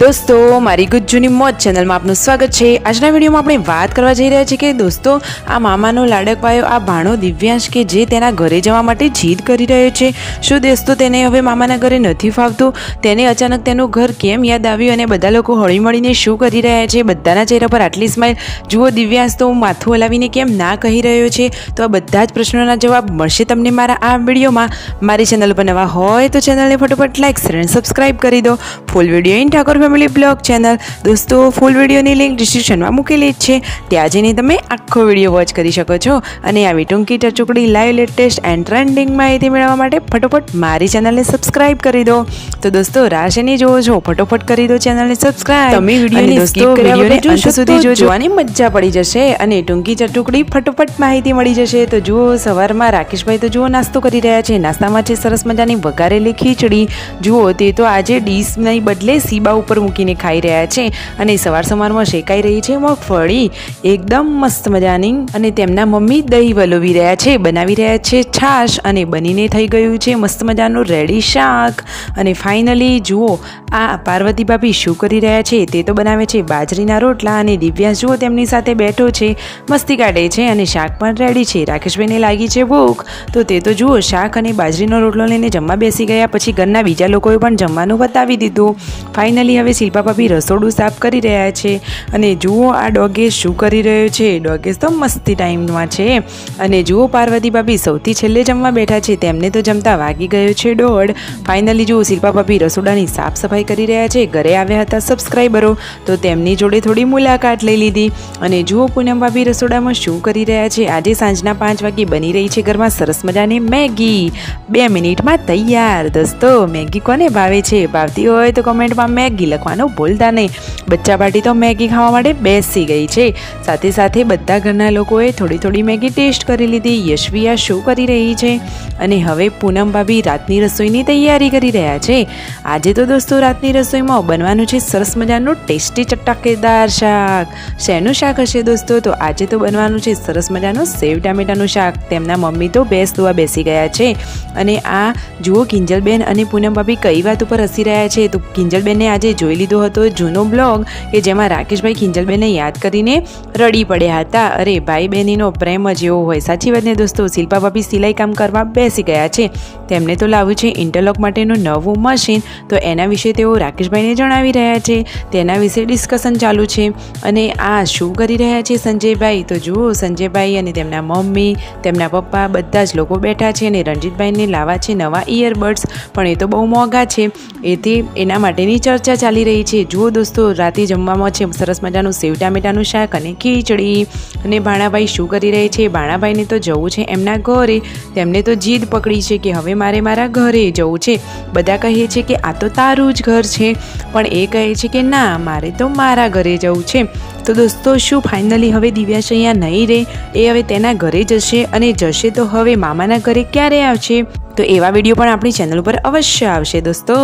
દોસ્તો, મારી ગુજ્જુની મોજ ચેનલમાં આપનું સ્વાગત છે. આજના વિડીયોમાં આપણે વાત કરવા જઈ રહ્યા છીએ કે દોસ્તો, આ મામાનો લાડકવાયો, આ ભાણો દિવ્યાંશ કે જે તેના ઘરે જવા માટે જીદ કરી રહ્યો છે. શું દોસ્તો, તેને હવે મામાના ઘરે નથી ફાવતું? તેને અચાનક તેનું ઘર કેમ યાદ આવ્યું અને બધા લોકો હળી મળીને શું કરી રહ્યા છે? બધાના ચહેરા પર આટલી સ્માઇલ જુઓ દિવ્યાંશ, તો હું માથું હલાવીને કેમ ના કહી રહ્યો છે? તો આ બધા જ પ્રશ્નોના જવાબ મળશે તમને મારા આ વિડીયોમાં મારી ચેનલ પર નવા હોય તો ચેનલને ફટોફટ લાઈક શેર અને સબસ્ક્રાઈબ કરી દો. Full video in Thakor family blog channel. દોસ્તો ફૂલ વિડીયોની લિંક ડિસ્ક્રિપ્શનમાં મૂકેલી જ છે. ત્યાં જઈને તમે આખો વીડિયો વોચ કરી શકો છો. અને આવી ટૂંકી ટચુકડી લાઈવ લેટેસ્ટ એન્ડ ટ્રેન્ડિંગ માહિતી મેળવવા માટે ફટોફટ મારી ચેનલને સબસ્ક્રાઇબ કરી દો. તો દોસ્તો રાશેની જોવો છો ફટોફટ કરી દો ચેનલને સબસ્ક્રાઇબ તમે વિડીયોને દોસ્તો વિડીયોને અંત સુધી જોજો જોવાની મજા પડી જશે અને ટૂંકી ચટુકડી ફટોફટ માહિતી મળી જશે. તો જુઓ સવારમાં રાકેશભાઈ તો જુઓ નાસ્તો કરી રહ્યા છે. નાસ્તામાં છે સરસ મજાની વઘારેલી ખીચડી. જુઓ તે તો આજે ડીશની બદલે સીબા ઉપર મૂકીને ખાઈ રહ્યા છે અને સવાર સવારમાં શેકાઈ રહી છે મગફળી. એકદમ મસ્ત મજાની અને તેમના મમ્મી દહીં વલોવી રહ્યા છે, બનાવી રહ્યા છે છાશ અને બનીને થઈ ગયું છે મસ્ત મજાનું રેડી શાક. અને ફાઇનલી જુઓ, આ પાર્વતી ભાભી શું કરી રહ્યા છે તે તો બનાવે છે બાજરીના રોટલા અને દિવ્યાંશ જુઓ તેમની સાથે બેઠો છે, મસ્તી કાઢે છે અને શાક પણ રેડી છે. રાકેશભાઈને લાગી છે ભૂખ. તો તે તો જુઓ, શાક અને બાજરીનો રોટલો લઈને જમવા બેસી ગયા, પછી ઘરના બીજા લોકોએ પણ જમવાનું બતાવી દીધું. ફાઇનલી હવે શિલ્પા ભાભી રસોડું સાફ કરી રહ્યા છે અને જુઓ આ ડોગે શું કરી રહ્યો છે. ડોગેસ તો મસ્તી ટાઈમમાં છે. અને જુઓ પાર્વતી ભાભી સૌથી છેલ્લે જમવા બેઠા છે. તેમને તો જમતા વાગી ગયો છે દોઢ. ફાઇનલી જુઓ શિલ્પા ભાભી રસોડાની સાફ સફાઈ કરી રહ્યા છે. ઘરે આવ્યા હતા સબસ્ક્રાઈબરો તો તેમની જોડે થોડી મુલાકાત લઈ લીધી. અને જુઓ પૂનમ ભાભી રસોડામાં શું કરી રહ્યા છે. આજે સાંજના પાંચ વાગે બની રહી છે ઘરમાં સરસ મજાની મેગી. બે મિનિટમાં તૈયાર. દોસ્તો, મેગી કોને ભાવે છે? ભાવતી હોય તો કમેન્ટમાં મેગી લખવાનું ભૂલતા નહીં. બચ્ચા પાર્ટી તો મેગી ખાવા માટે બેસી ગઈ છે. સાથે સાથે બધા ઘરના લોકોએ થોડી થોડી મેગી ટેસ્ટ કરી લીધી. યશવી શું કરી રહી છે? અને હવે પૂનમ ભાભી રાતની રસોઈની તૈયારી કરી રહ્યા છે. આજે તો દોસ્તો રાતની રસોઈમાં બનવાનું છે સરસ મજાનું ટેસ્ટી ચટાકેદાર શાક. શેનું શાક હશે દોસ્તો? તો આજે તો બનવાનું છે સરસ મજાનું સેવ ટામેટાનું શાક. તેમના મમ્મી તો બેસ દોવા બેસી ગયા છે. અને આ જુઓ કિંજલબેન અને પૂનમ ભાભી કઈ વાત ઉપર હસી રહ્યા છે? તો કિંજલબેને આજે જોઈ લીધો હતો જૂનો બ્લોગ કે જેમાં રાકેશભાઈ ખિંજલબેને યાદ કરીને રડી પડ્યા હતા. અરે ભાઈ બહેનીનો પ્રેમ જ એવો હોય. સાચી વાત ને દોસ્તો? શિલ્પા ભાભી સિલાઈ કામ કરવા બેસી ગયા છે. તેમને તો લાવવું છે ઇન્ટરલોક માટેનું નવું મશીન. તો એના વિશે તેઓ રાકેશભાઈને જણાવી રહ્યા છે. તેના વિશે ડિસ્કશન ચાલુ છે. અને આ શું કરી રહ્યા છે સંજયભાઈ? તો જુઓ, સંજયભાઈ અને તેમના મમ્મી, તેમના પપ્પા બધા જ લોકો બેઠા છે અને રણજીતભાઈને લાવા છે નવા ઇયરબડ્સ પણ એ તો બહુ મોંઘા છે. એથી એના માટેની ચર્ચા ચાલી રહી છે. જુઓ દોસ્તો, રાતે જમવામાં છે, સરસ મજાનું સેવ ટામેટાનું શાક અને ખીચડી અને ભાણાભાઈ શું કરી રહે છે? ભાણાભાઈને તો જવું છે એમના ઘરે. તેમને તો જીદ પકડી છે કે હવે મારે મારા ઘરે જવું છે. બધા કહીએ છે કે આ તો તારું જ ઘર છે, પણ એ કહે છે કે ના, મારે તો મારા ઘરે જવું છે. તો દોસ્તો, શું ફાઇનલી હવે દિવ્યાશ અહીંયા નહીં રહે? એ હવે તેના ઘરે જશે અને જશે તો હવે મામાના ઘરે ક્યારે આવશે? તો એવા વીડિયો પણ આપણી ચેનલ ઉપર અવશ્ય આવશે દોસ્તો.